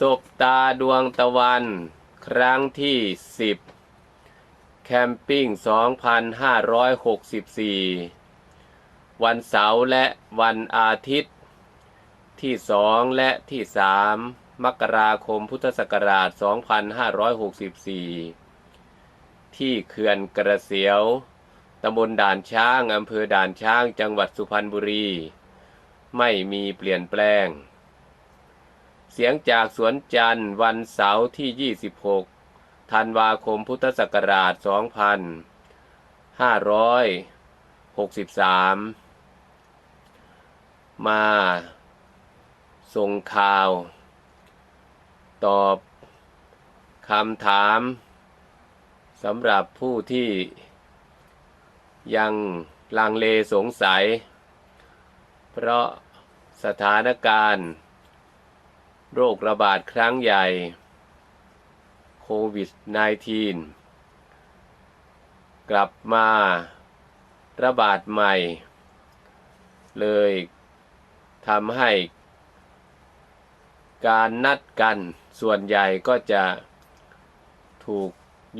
ศบตาดวงตะวัน ครั้งที่ 10 แคมปิ้ง 2564 วันเสาร์และวันอาทิตย์ ที่ 2 และที่ 3 มกราคมพุทธศักราช 2564 ที่เขื่อนกระเสียวตำบลด่านช้าง อำเภอด่านช้าง จังหวัดสุพรรณบุรี ไม่มีเปลี่ยนแปลง เสียงจากสวนจันทร์วันเสาร์ที่ 26 ธันวาคมพุทธศักราช 2563 มาส่งข่าว ตอบคำถามสำหรับผู้ที่ยังลังเลสงสัย เพราะสถานการณ์ โรคระบาดครั้งใหญ่โควิด -19 กลับมาระบาดใหม่ เลยทำให้ การนัดกันส่วนใหญ่ก็จะถูก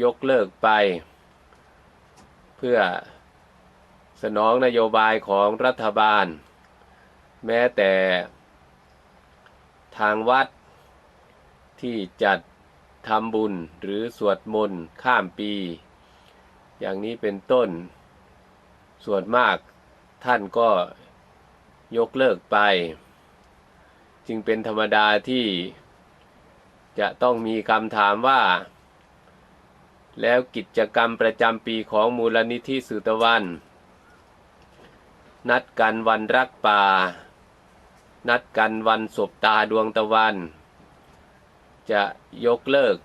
ยกเลิกไป เพื่อสนองนโยบายของรัฐบาล แม้แต่ ทางวัด ที่จัดทำบุญหรือสวดมนต์ข้ามปี อย่างนี้เป็นต้น ส่วนมากท่านก็ยกเลิกไป จึงเป็นธรรมดาที่จะต้องมีคำถามว่า แล้วกิจกรรมประจำปีของมูลนิธิสุตวัน นัดกันวันรักป่า นัดกันวันศบตาดวงตะวัน จะยกเลิก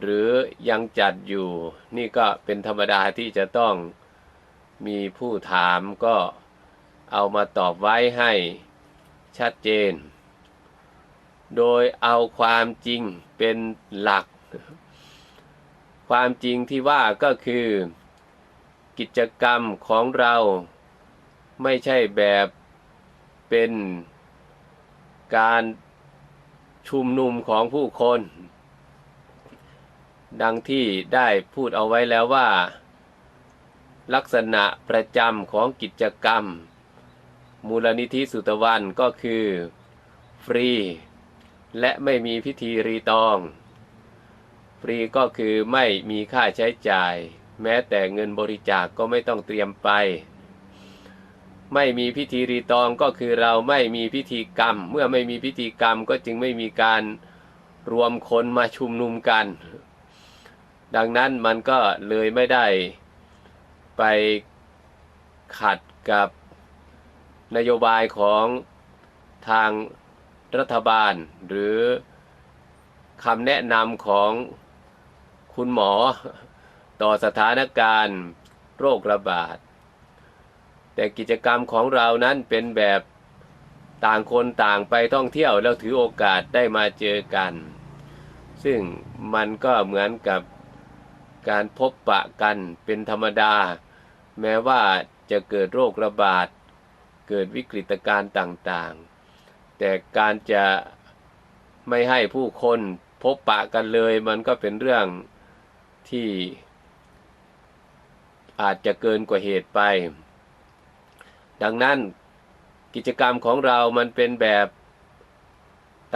หรือยังจัดอยู่ นี่ก็เป็นธรรมดาที่จะต้องมีผู้ถามก็เอามาตอบไว้ให้ชัดเจน โดยเอาความจริงเป็นหลัก ความจริงที่ว่าก็คือ กิจกรรมของเราไม่ใช่แบบ เป็นการชุมนุมของผู้คน ดังที่ได้พูดเอาไว้แล้วว่า ลักษณะประจำของกิจกรรม มูลนิธิสุตวันก็คือ ฟรี และไม่มีพิธีรีตอง ฟรีก็คือไม่มีค่าใช้จ่าย แม้แต่เงินบริจาคกก็ไม่ต้องเตรียมไป ไม่มีพิธีรีตองก็คือเราไม่มีพิธีกรรม เมื่อไม่มีพิธีกรรมก็จึงไม่มีการรวมคนมาชุมนุมกัน ดังนั้นมันก็เลยไม่ได้ไปขัดกับนโยบายของทางรัฐบาล หรือคำแนะนำของคุณหมอต่อสถานการณ์โรคระบาด แต่กิจกรรมของเรานั้นเป็นแบบต่างคนต่างไปท่องเที่ยวแล้วถือโอกาสได้มาเจอกัน ซึ่งมันก็เหมือนกับการพบปะกันเป็นธรรมดา แม้ว่าจะเกิดโรคระบาด เกิดวิกฤตการณ์ต่างๆ แต่การจะไม่ให้ผู้คนพบปะกันเลย มันก็เป็นเรื่องที่อาจจะเกินกว่าเหตุไป ดังนั้นกิจกรรมของเรามันเป็นแบบ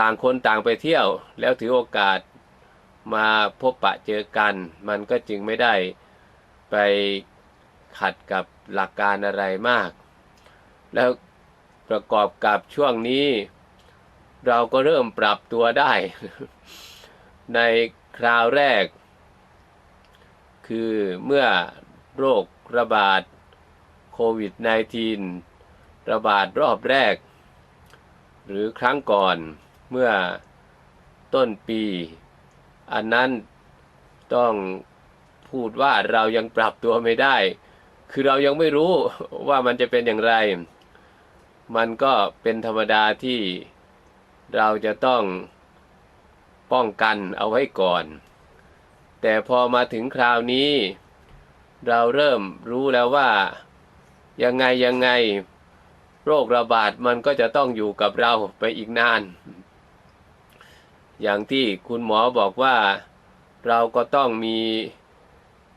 ต่างคนต่างไปเที่ยว แล้วถือโอกาสมาพบปะเจอกัน มันก็จึงไม่ได้ไปขัดกับหลักการอะไรมาก แล้วประกอบกับช่วงนี้ เราก็เริ่มปรับตัวได้ ในคราวแรก คือเมื่อโรคระบาด ควิด -19 ระบาดรอบแรก หรือครั้งก่อนเมื่อต้นปี อันนั้นต้องพูดว่าเรายังปรับตัวไม่ได้ คือเรายังไม่รู้ว่ามันจะเป็นอย่างไร มันก็เป็นธรรมดาที่เราจะต้องป้องกันเอาไว้ก่อน แต่พอมาถึงคราวนี้ เราเริ่มรู้แล้วว่า ยังไงยังไง โรคระบาดมันก็จะต้องอยู่กับเราไปอีกนาน อย่างที่คุณหมอบอกว่าเราก็ต้องมี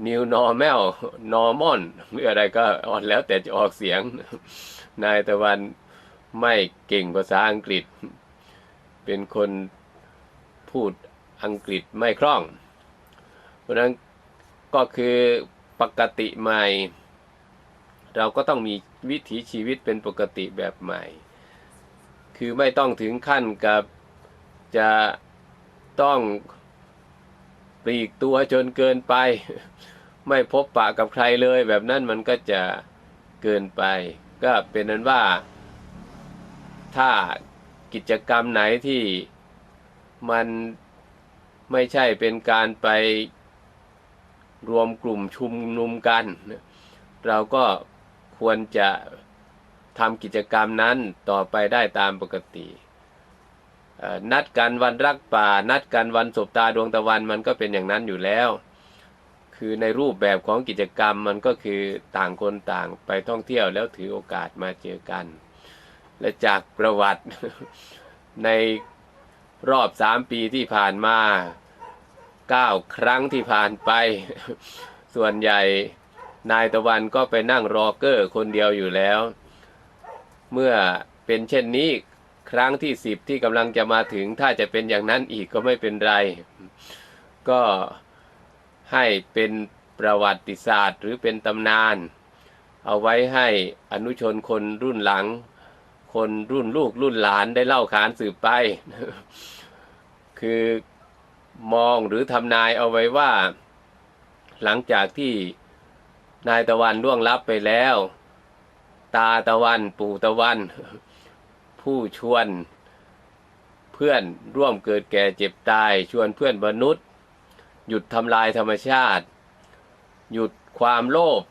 new normal normal หรืออะไรก็อ่อนแล้วแต่จะออกเสียง นายตะวันไม่เก่งภาษาอังกฤษ เป็นคนพูดอังกฤษไม่คล่อง เพราะฉะนั้นก็คือปกติใหม่ เราก็ต้องมีวิถีชีวิตเป็นปกติแบบใหม่ คือไม่ต้องถึงขั้นกับจะต้องปลีกตัวจนเกินไป ไม่พบปะกับใครเลย แบบนั้นมันก็จะเกินไป ก็เป็นนั้นว่า ถ้ากิจกรรมไหนที่มันไม่ใช่เป็นการไปรวมกลุ่มชุมนุมกัน เราก็ ควรจะทำกิจกรรมนั้นต่อไปได้ตามปกติ นัดกันวันรักป่า นัดกันวันสบตาดวงตะวันมันก็เป็นอย่างนั้นอยู่แล้ว คือในรูปแบบของกิจกรรมมันก็คือต่างคนต่างไปท่องเที่ยวแล้วถือโอกาสมาเจอกัน และจากประวัติในรอบสามปีที่ผ่านมาเก้าครั้งที่ผ่านไป ส่วนใหญ่ นายตะวันก็ไปนั่งรอเกอร์คนเดียวอยู่แล้ว เมื่อเป็นเช่นนี้ครั้งที่สิบที่กำลังจะมาถึงถ้าจะเป็นอย่างนั้นอีกก็ไม่เป็นไร ก็ให้เป็นประวัติศาสตร์หรือเป็นตำนาน เอาไว้ให้อนุชนคนรุ่นหลัง คนรุ่นลูกรุ่นหลานได้เล่าขานสืบไป คือมองหรือทำนายเอาไว้ว่า หลังจากที่ นายตะวันล่วงลับไปแล้ว ตาตะวันปู่ตะวัน ผู้ชวนเพื่อนร่วมเกิดแก่เจ็บตาย ชวนเพื่อนมนุษย์ หยุดทำลายธรรมชาติ หยุดความโลภ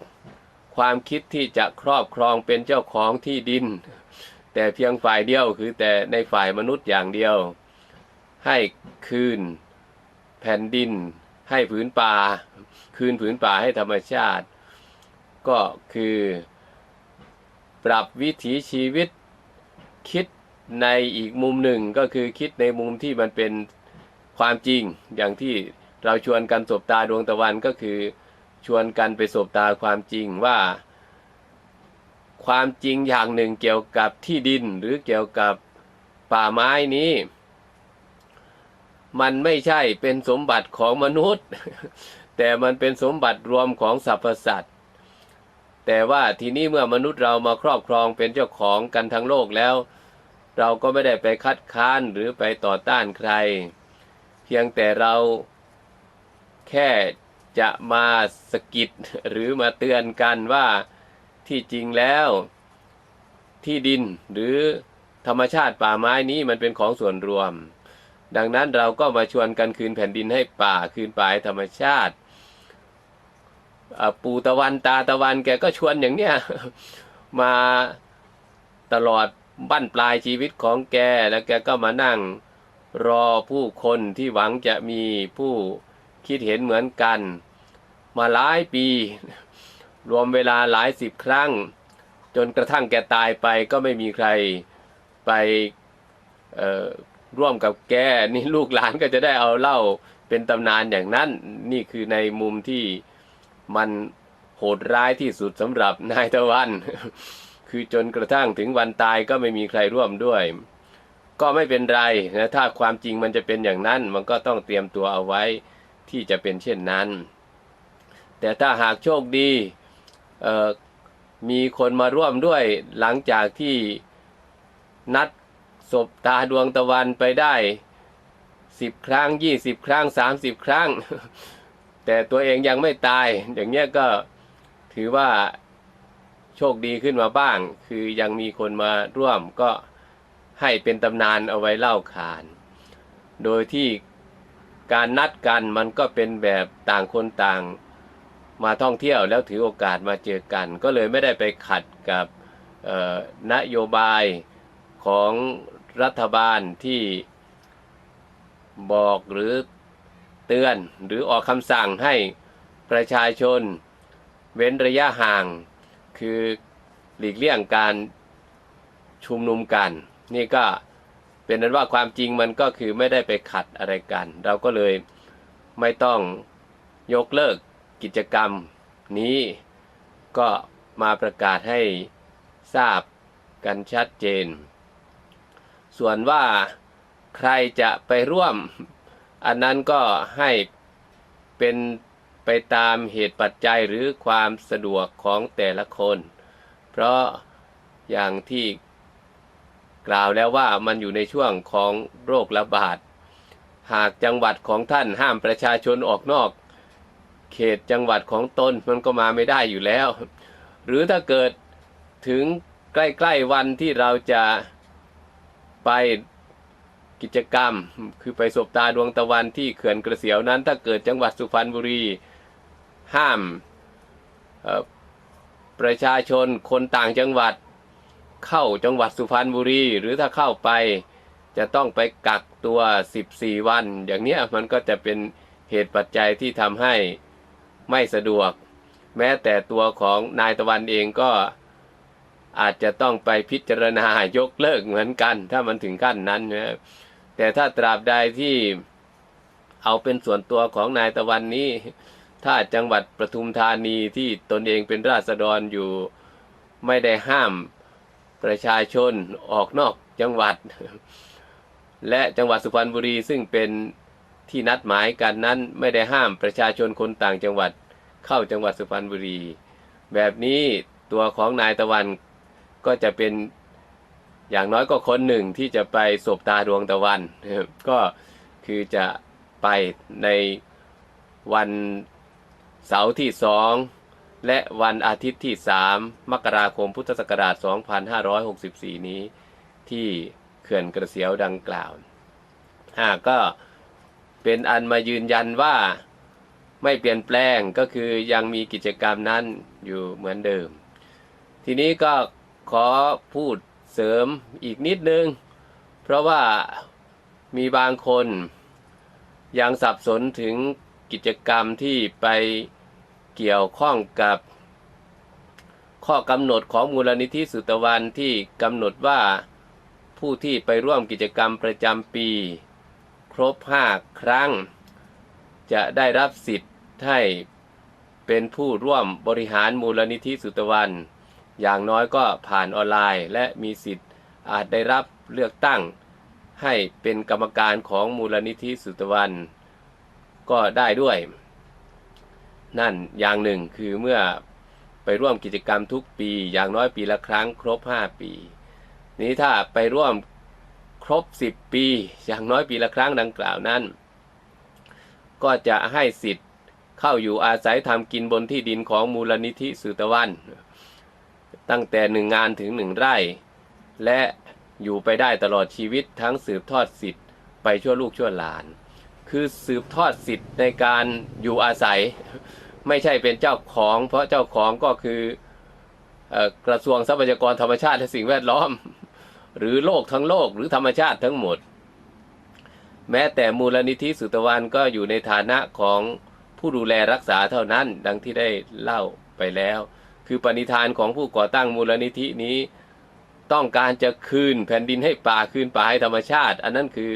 ความคิดที่จะครอบครองเป็นเจ้าของที่ดิน แต่เพียงฝ่ายเดียวคือแต่ในฝ่ายมนุษย์อย่างเดียว ให้คืนแผ่นดิน ให้ผืนป่า คืนผืนป่าให้ธรรมชาติ ก็คือปรับวิถีชีวิตคิดในอีกมุมหนึ่งก็คือคิดในมุมที่มันเป็นความจริง อย่างที่เราชวนกันสบตาดวงตะวันก็คือชวนกันไปสบตาความจริงว่า ความจริงอย่างหนึ่งเกี่ยวกับที่ดินหรือเกี่ยวกับป่าไม้นี้ มันไม่ใช่เป็นสมบัติของมนุษย์ แต่มันเป็นสมบัติรวมของสรรพสัตว์ แต่ว่าทีนี้เมื่อมนุษย์เรามาครอบครองเป็นเจ้าของกันทั้งโลกแล้ว เราก็ไม่ได้ไปคัดค้านหรือไปต่อต้านใคร เพียงแต่เราแค่จะมาสะกิดหรือมาเตือนกันว่าที่จริงแล้ว ที่ดินหรือธรรมชาติป่าไม้นี้มันเป็นของส่วนรวม ดังนั้นเราก็มาชวนกันคืนแผ่นดินให้ป่าคืนป่าให้ธรรมชาติ ปู่ตะวันตาตะวันแกก็ชวนอย่างเนี้ยมาตลอดบั้นปลายชีวิตของแกแล้วแกก็มานั่งรอผู้คนที่หวังจะมีผู้คิดเห็นเหมือนกัน มาหลายปี รวมเวลาหลายสิบครั้ง จนกระทั่งแกตายไปก็ไม่มีใครไปร่วมกับแกนี่ลูกหลานก็จะได้เอาเล่าเป็นตำนานอย่างนั้น นี่คือในมุมที่ มันโหดร้ายที่สุดสำหรับนายตะวัน คือจนกระทั่งถึงวันตายก็ไม่มีใครร่วมด้วย ก็ไม่เป็นไรนะถ้าความจริงมันจะเป็นอย่างนั้น มันก็ต้องเตรียมตัวเอาไว้ที่จะเป็นเช่นนั้น แต่ถ้าหากโชคดีมีคนมาร่วมด้วยหลังจากที่นัดศพตาดวงตะวันไปได้สิบครั้งยี่สิบครั้งสามสิบครั้ง แต่ตัวเองยังไม่ตาย อย่างเงี้ยก็ถือว่าโชคดีขึ้นมาบ้าง คือยังมีคนมาร่วมก็ให้เป็นตำนานเอาไว้เล่าขาน โดยที่การนัดกันมันก็เป็นแบบต่างคนต่างมาท่องเที่ยวแล้วถือโอกาสมาเจอกัน ก็เลยไม่ได้ไปขัดกับนโยบายของรัฐบาลที่บอกหรือ เตือน หรือออกคำสั่งให้ประชาชน เว้นระยะห่าง คือหลีกเลี่ยงการชุมนุมกัน นี่ก็เป็นนั้นว่าความจริงมันก็คือไม่ได้ไปขัดอะไรกัน เราก็เลยไม่ต้องยกเลิกกิจกรรมนี้ก็มาประกาศให้ทราบกันชัดเจน ส่วนว่าใครจะไปร่วม อันนั้นก็ให้เป็นไปตามเหตุปัจจัยหรือความสะดวกของแต่ละคน เพราะอย่างที่กล่าวแล้วว่ามันอยู่ในช่วงของโรคระบาด หากจังหวัดของท่านห้ามประชาชนออกนอก เขตจังหวัดของตนมันก็มาไม่ได้อยู่แล้ว หรือถ้าเกิดถึงใกล้ ๆ วันที่เราจะไป กิจกรรม คือไปสบตาดวงตะวันที่เขื่อนกระเสียวนั้น ถ้าเกิดจังหวัดสุพรรณบุรี ห้ามประชาชนคนต่างจังหวัดเข้าจังหวัดสุพรรณบุรี หรือถ้าเข้าไปจะต้องไปกักตัว 14 วัน อย่างนี้มันก็จะเป็นเหตุปัจจัยที่ทำให้ไม่สะดวก แม้แต่ตัวของนายตะวันเองก็อาจจะต้องไปพิจารณายกเลิกเหมือนกัน ถ้ามันถึงขั้นนั้นนะ แต่ถ้าตราบใดที่เอาเป็นส่วนตัวของนายตะวันนี้ ถ้าจังหวัดปทุมธานีที่ตนเองเป็นราษฎรอยู่ไม่ได้ห้ามประชาชนออกนอกจังหวัด และจังหวัดสุพรรณบุรีซึ่งเป็นที่นัดหมายกันนั้นไม่ได้ห้ามประชาชนคนต่างจังหวัดเข้าจังหวัดสุพรรณบุรี แบบนี้ตัวของนายตะวันก็จะเป็น อย่างน้อยก็คนหนึ่งที่จะไปสบตาดวงตะวันก็คือจะไปในวันเสาร์ที่สองและวันอาทิตย์ที่สามมกราคมพุทธศักราช 2564 นี้ ที่เขื่อนกระเสียวดังกล่าวอ่าก็เป็นอันมายืนยันว่าไม่เปลี่ยนแปลงก็คือยังมีกิจกรรมนั้นอยู่เหมือนเดิม ทีนี้ก็ขอพูด เสริมอีกนิดนึง เพราะว่ามีบางคนยังสับสนถึงกิจกรรมที่ไปเกี่ยวข้องกับ ข้อกำหนดของมูลนิธิสุตวันที่กำหนดว่าผู้ที่ไปร่วมกิจกรรมประจำปี ครบ5ครั้ง จะได้รับสิทธิ์ให้เป็นผู้ร่วมบริหารมูลนิธิสุตวัน อย่างน้อยก็ผ่านออนไลน์ และมีสิทธิ์อาจได้รับเลือกตั้ง ให้เป็นกรรมการของมูลนิธิสุตวันก็ได้ด้วย นั่นอย่างหนึ่งคือเมื่อไปร่วมกิจกรรมทุกปีอย่างน้อยปีละครั้งครบ 5 ปี นี้ถ้าไปร่วมครบ 10 ปี อย่างน้อยปีละครั้งดังกล่าวนั้น ก็จะให้สิทธิ์เข้าอยู่อาศัยทำกินบนที่ดินของมูลนิธิสุตวัน ตั้งแต่หนึ่งงานถึงหนึ่งไร่ และอยู่ไปได้ตลอดชีวิตทั้งสืบทอดสิทธิ์ไปชั่วลูกชั่วหลาน คือสืบทอดสิทธิ์ในการอยู่อาศัย ไม่ใช่เป็นเจ้าของ เพราะเจ้าของก็คืออกระทรวงทรัพยากรธรรมชาติและสิ่งแวดล้อม หรือโลกทั้งโลกหรือธรรมชาติทั้งหมด แม้แต่มูลนิธิสุตวันก็อยู่ในฐานะของผู้ดูแลรักษาเท่านั้นดังที่ได้เล่าไปแล้ว คือปณิธานของผู้ก่อตั้งมูลนิธินี้ ต้องการจะคืนแผ่นดินให้ป่าคืนป่าให้ธรรมชาติ อันนั้นคือ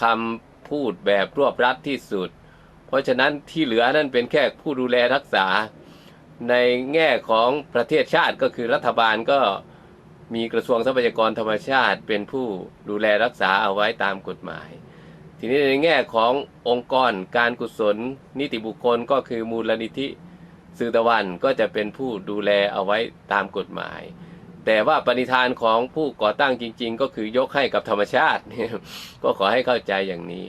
คำพูดแบบรวบรัดที่สุด เพราะฉะนั้นที่เหลือนั่นเป็นแค่ผู้ดูแลรักษา ในแง่ของประเทศชาติก็คือรัฐบาลก็มีกระทรวงทรัพยากรธรรมชาติ เป็นผู้ดูแลรักษาเอาไว้ตามกฎหมาย ทีนี้ในแง่ขององค์กรการกุศล นิติบุคคลก็คือมูลนิธิ สื่อตะวันก็จะเป็นผู้ดูแลเอาไว้ตามกฎหมาย แต่ว่าปณิธานของผู้ก่อตั้งจริง ๆ ก็คือยกให้กับธรรมชาติก็ขอให้เข้าใจอย่างนี้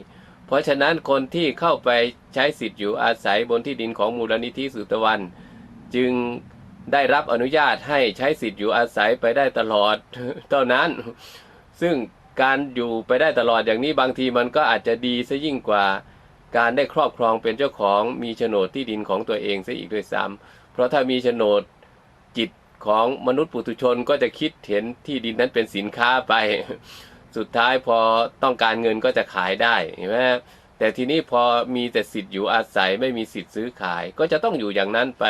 เพราะฉะนั้นคนที่เข้าไปใช้สิทธิ์อยู่อาศัยบนที่ดินของมูลนิธิสุตะวัน จึงได้รับอนุญาตให้ใช้สิทธิ์อยู่อาศัยไปได้ตลอดเท่านั้น ซึ่งการอยู่ไปได้ตลอดอย่างนี้บางทีมันก็อาจจะดีซะยิ่งกว่า การได้ครอบครองเป็นเจ้าของมีโฉนดที่ดินของตัวเองซะอีกด้วยซ้ำเพราะถ้ามีโฉนดจิตของมนุษย์ปุถุชนก็จะคิดเห็นที่ดินนั้นเป็นสินค้าไป สุดท้ายพอต้องการเงินก็จะขายได้เห็นไหมแต่ทีนี้พอมีแต่สิทธิ์อยู่อาศัยไม่มีสิทธิ์ซื้อขาย ก็จะต้องอยู่อย่างนั้นไป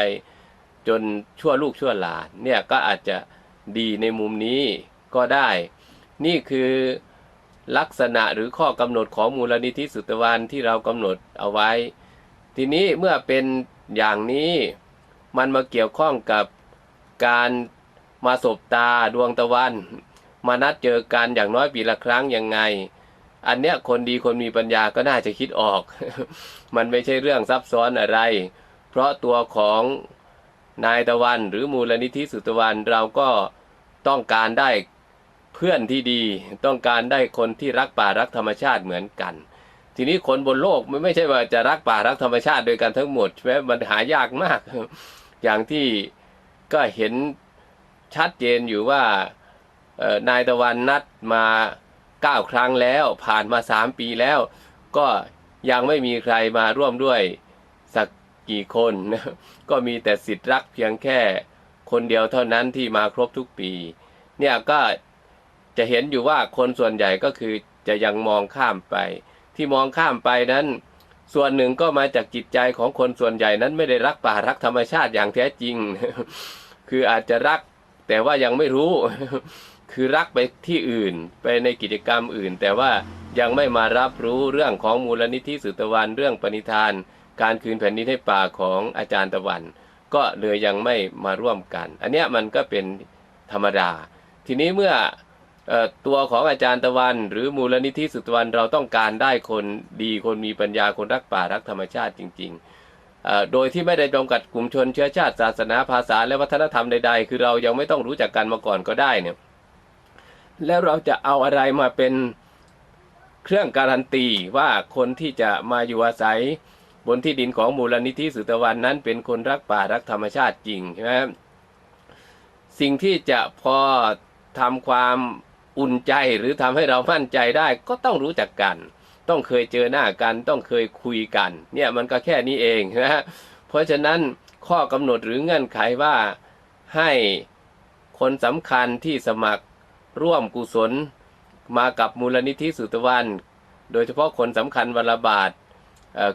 จนชั่วลูกชั่วหลานเนี่ยก็อาจจะดีในมุมนี้ก็ได้ นี่คือ ลักษณะหรือข้อกำหนดของมูลนิธิสุตวันที่เรากำหนดเอาไว้ ทีนี้เมื่อเป็นอย่างนี้มันมาเกี่ยวข้องกับการมาสบตาดวงตะวัน มานัดเจอกันอย่างน้อยปีละครั้งยังไง อันเนี้ยคนดีคนมีปัญญาก็น่าจะคิดออก มันไม่ใช่เรื่องซับซ้อนอะไร เพราะตัวของนายตะวันหรือมูลนิธิสุตวันเราก็ต้องการได้ เพื่อนที่ดีต้องการได้คนที่รักป่ารักธรรมชาติเหมือนกัน ทีนี้คนบนโลกมันไม่ใช่ว่าจะรักป่ารักธรรมชาติโดยกันทั้งหมดใช่ไหมมันหายากมาก อย่างที่ก็เห็นชัดเจนอยู่ว่านายตะวันนัดมาเก้าครั้งแล้ว ผ่านมาสามปีแล้ว ก็ยังไม่มีใครมาร่วมด้วยสักกี่คนนะก็มีแต่สิทธิ์รักเพียงแค่คนเดียวเท่านั้นที่มาครบทุกปี เนี่ยก็ จะเห็นอยู่ว่าคนส่วนใหญ่ก็คือจะยังมองข้ามไป ที่มองข้ามไปนั้น ส่วนหนึ่งก็มาจากจิตใจของคนส่วนใหญ่นั้นไม่ได้รักป่ารักธรรมชาติอย่างแท้จริง คืออาจจะรักแต่ว่ายังไม่รู้ คือรักไปที่อื่นไปในกิจกรรมอื่น แต่ว่ายังไม่มารับรู้เรื่องของมูลนิธิสุตวันเรื่องปณิธาน การคืนแผ่นดินให้ป่าของอาจารย์ตะวัน ก็เลยยังไม่มาร่วมกัน อันเนี้ยมันก็เป็นธรรมดา ทีนี้เมื่อเอ่อ ตัวของอาจารย์ตะวัน หรือมูลนิธิสุตวันเราต้องการได้คนดีคนมีปัญญาคนรักป่ารักธรรมชาติจริง ๆ โดยที่ไม่ได้จำกัดกลุ่มชนเชื้อชาติศาสนาภาษาและวัฒนธรรมใดๆ คือเรายังไม่ต้องรู้จักกันมาก่อนก็ได้เนี่ยแล้วเราจะเอาอะไรมาเป็นเครื่องการันตีว่าคนที่จะมาอยู่อาศัยบนที่ดินของมูลนิธิสุตวันนั้นเป็นคนรักป่ารักธรรมชาติจริงใช่ไหมสิ่งที่จะพอทำความ อุ่นใจหรือทำให้เรามั่นใจได้ก็ต้องรู้จักกัน ต้องเคยเจอหน้ากันต้องเคยคุยกัน เนี่ยมันก็แค่นี้เองนะฮะเพราะฉะนั้นข้อกำหนดหรือเงื่อนไขว่าให้คนสำคัญที่สมัครร่วมกุศล มากับมูลนิธิสุตวัน โดยเฉพาะคนสำคัญวันละบาท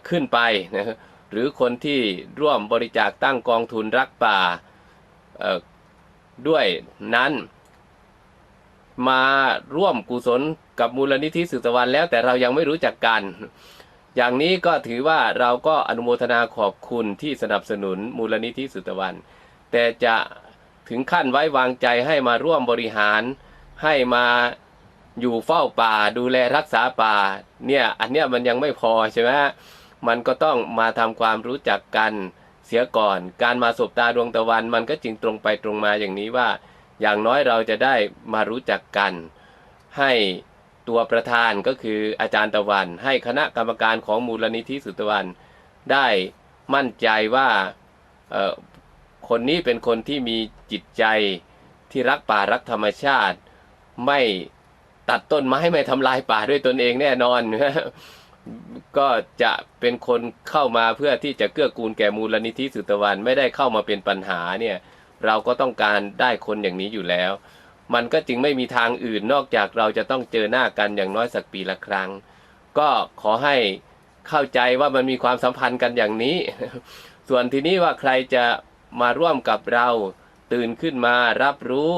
ขึ้นไปนะหรือคนที่ร่วมบริจาคตั้งกองทุนรักป่าด้วยนั้น มาร่วมกุศลกับมูลนิธิสุตวันแล้วแต่เรายังไม่รู้จักกัน อย่างนี้ก็ถือว่าเราก็อนุโมทนาขอบคุณที่สนับสนุนมูลนิธิสุตวัน แต่จะถึงขั้นไว้วางใจให้มาร่วมบริหาร ให้มาอยู่เฝ้าป่า ดูแลรักษาป่า เนี่ยอันเนี้ยมันยังไม่พอใช่ไหมมันก็ต้องมาทำความรู้จักกันเสียก่อน การมาสบตาดวงตะวันมันก็จึงตรงไปตรงมาอย่างนี้ว่า อย่างน้อยเราจะได้มารู้จักกัน ให้ตัวประธานก็คืออาจารย์ตะวัน ให้คณะกรรมการของมูลนิธิสุตะวัน ได้มั่นใจว่าคนนี้เป็นคนที่มีจิตใจที่รักป่ารักธรรมชาติ ไม่ตัดต้นไม้ไม่ทำลายป่าด้วยตนเองแน่นอน ก็จะเป็นคนเข้ามาเพื่อที่จะเกื้อกูลแก่มูลนิธิสุตวัน ไม่ได้เข้ามาเป็นปัญหาเนี่ย เราก็ต้องการได้คนอย่างนี้อยู่แล้ว มันก็จึงไม่มีทางอื่นนอกจากเราจะต้องเจอหน้ากันอย่างน้อยสักปีละครั้ง ก็ขอให้เข้าใจว่ามันมีความสัมพันธ์กันอย่างนี้ ส่วนทีนี้ว่าใครจะมาร่วมกับเราตื่นขึ้นมารับรู้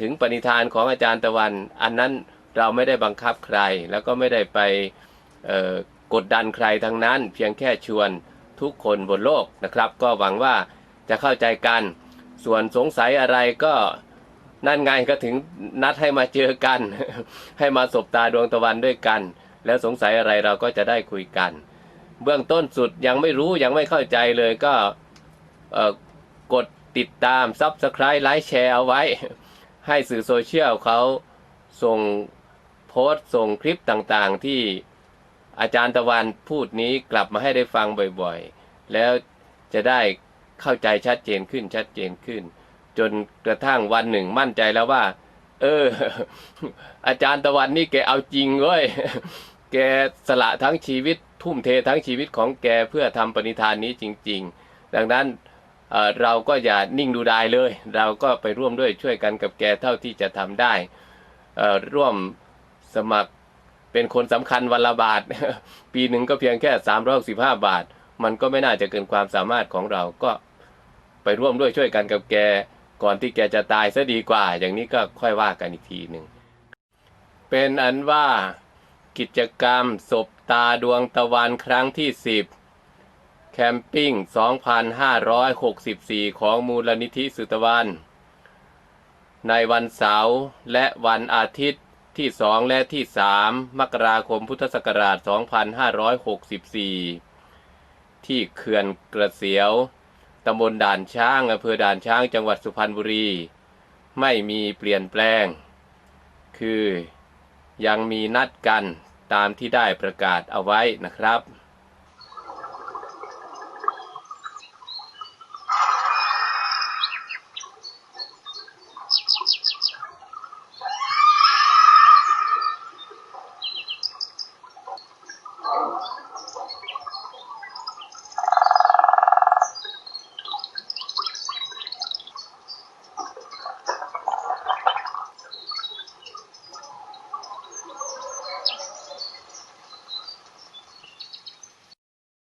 ถึงปณิธานของอาจารย์ตะวัน อันนั้นเราไม่ได้บังคับใคร แล้วก็ไม่ได้ไปกดดันใครทั้งนั้น เพียงแค่ชวนทุกคนบนโลกนะครับ ก็หวังว่า จะเข้าใจกัน ส่วนสงสัยอะไรก็นั่นไงก็ถึงนัดให้มาเจอกัน ให้มาสบตาดวงตะวันด้วยกัน แล้วสงสัยอะไรเราก็จะได้คุยกัน เบื้องต้นสุดยังไม่รู้ยังไม่เข้าใจเลยก็กดติดตาม Subscribe ไลค์แชร์เอาไว้ ให้สื่อโซเชียลเขาส่งโพสต์ส่งคลิปต่างๆ ที่อาจารย์ตะวันพูดนี้กลับมาให้ได้ฟังบ่อยๆ แล้วจะได้ เข้าใจชัดเจนขึ้นชัดเจนขึ้น จนกระทั่งวันหนึ่งมั่นใจแล้วว่า เออ อาจารย์ตะวันนี่แกเอาจริงเว้ยแกสละทั้งชีวิต ทุ่มเททั้งชีวิตของแกเพื่อทำปณิธานนี้จริง ๆ ดังนั้นเเราก็อย่านิ่งดูดายเลย เราก็ไปร่วมด้วยช่วยกันกับแกเท่าที่จะทำได้ ร่วมสมัครเป็นคนสำคัญวันละบาท ปีหนึ่งก็เพียงแค่365บาท มันก็ไม่น่าจะเกินความสามารถของเราก็ ไปร่วมด้วยช่วยกันกับแก ก่อนที่แกจะตายซะดีกว่า อย่างนี้ก็ค่อยว่ากันอีกทีหนึ่ง เป็นอันว่ากิจกรรมศบตาดวงตะวันครั้งที่ 10 แคมปิ้ง 2564 ของมูลนิธิสุตวัน ในวันเสาร์และวันอาทิตย์ที่ 2 และที่ 3 มกราคมพุทธศักราช 2564 ที่เขื่อนกระเสียว ตำบลด่านช้างอำเภอด่านช้างจังหวัดสุพรรณบุรี ไม่มีเปลี่ยนแปลง คือยังมีนัดกันตามที่ได้ประกาศเอาไว้นะครับ